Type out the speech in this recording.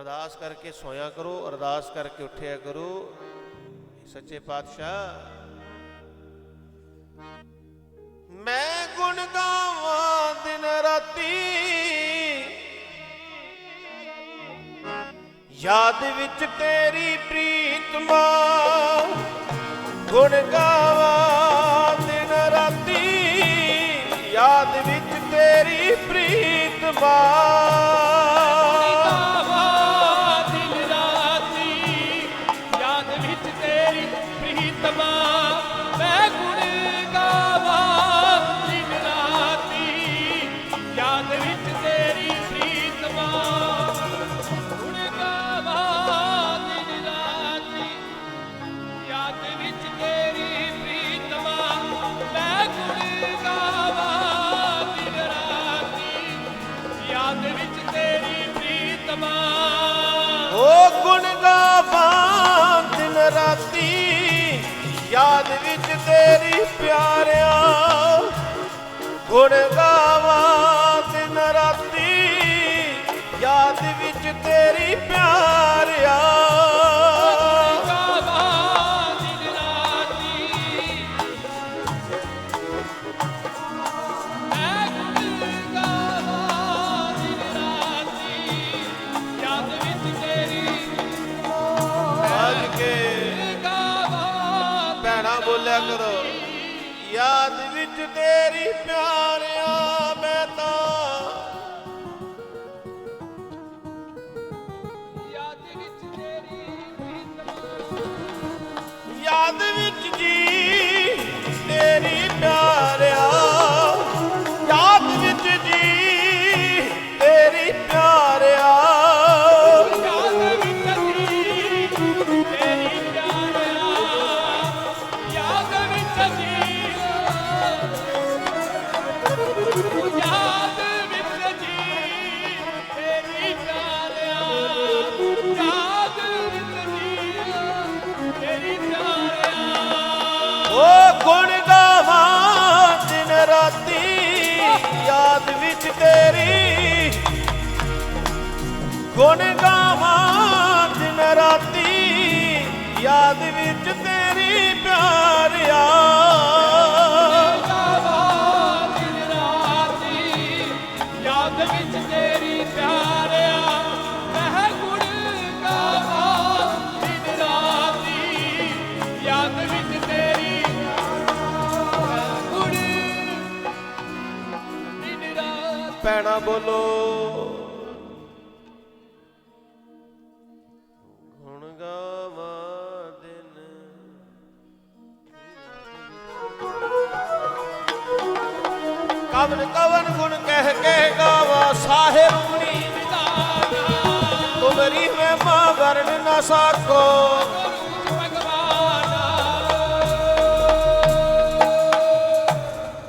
ਅਰਦਾਸ ਕਰਕੇ ਸੋਇਆ ਕਰੋ, ਅਰਦਾਸ ਕਰਕੇ ਉੱਠਿਆ ਕਰੋ। ਸੱਚੇ ਪਾਤਸ਼ਾਹ, ਮੈਂ ਗੁਣ ਗਾਵਾਂ ਦਿਨ ਰਾਤੀ। ਯਾਦ ਵਿੱਚ ਤੇਰੀ ਪ੍ਰੀਤ ਮਾਂ, ਗੁਣ ਗਾਵਾਂ ਦਿਨ ਰਾਤੀ। ਯਾਦ ਵਿੱਚ ਤੇਰੀ ਪ੍ਰੀਤ ਮਾਂ। ਯਾਦ ਵਿੱਚ ਤੇਰੀ ਪ੍ਰੀਤਮਾ ਓ ਗੁਣ ਗਾਵਾਂ ਦਿਨ ਰਾਤੀ, ਯਾਦ ਵਿੱਚ ਤੇਰੀ ਪਿਆਰਿਆ। ਗੁਣ ਗਾਵਾਂ ਦਿਨ ਰਾਤੀ, ਯਾਦ ਵਿੱਚ ਤੇਰੀ ਪਿਆਰਿਆ ਭੈਣਾ ਬੋਲਿਆ ਕਰੋ ਯਾਦ ਵਿੱਚ ਤੇਰੀ ਪਿਆਰਿਆ ਮੈਂ ਤਾਂ। ਯਾਦ ਵਿੱਚ ਤੇਰੀ ਯਾਦ ਵਿੱਚ ਗੁਣ ਗਾਵਾਂ ਦਿਨ ਰਾਤੀ, ਯਾਦ ਵਿੱਚ ਤੇਰੀ। ਗੁਣ ਗਾਵਾਂ ਦਿਨ ਰਾਤੀ, ਯਾਦ ਵਿੱਚ ਤੇਰੀ ਪਿਆਰਿਆ ਪੈਣਾ ਬੋਲੋ। ਗੁਣ ਗਾਵਾ ਦਿਨ। ਕਵਨ ਕਵਨ ਗੁਣ ਕਹਿ ਕਹਿ ਗਾਵਾ, ਸਾਹਿਬ ਨੀ ਗਾਵਾ। ਤੁਮਰੀ ਮੈਂ ਮਾ ਵਰਨ ਨਾ ਸਾਕੋ।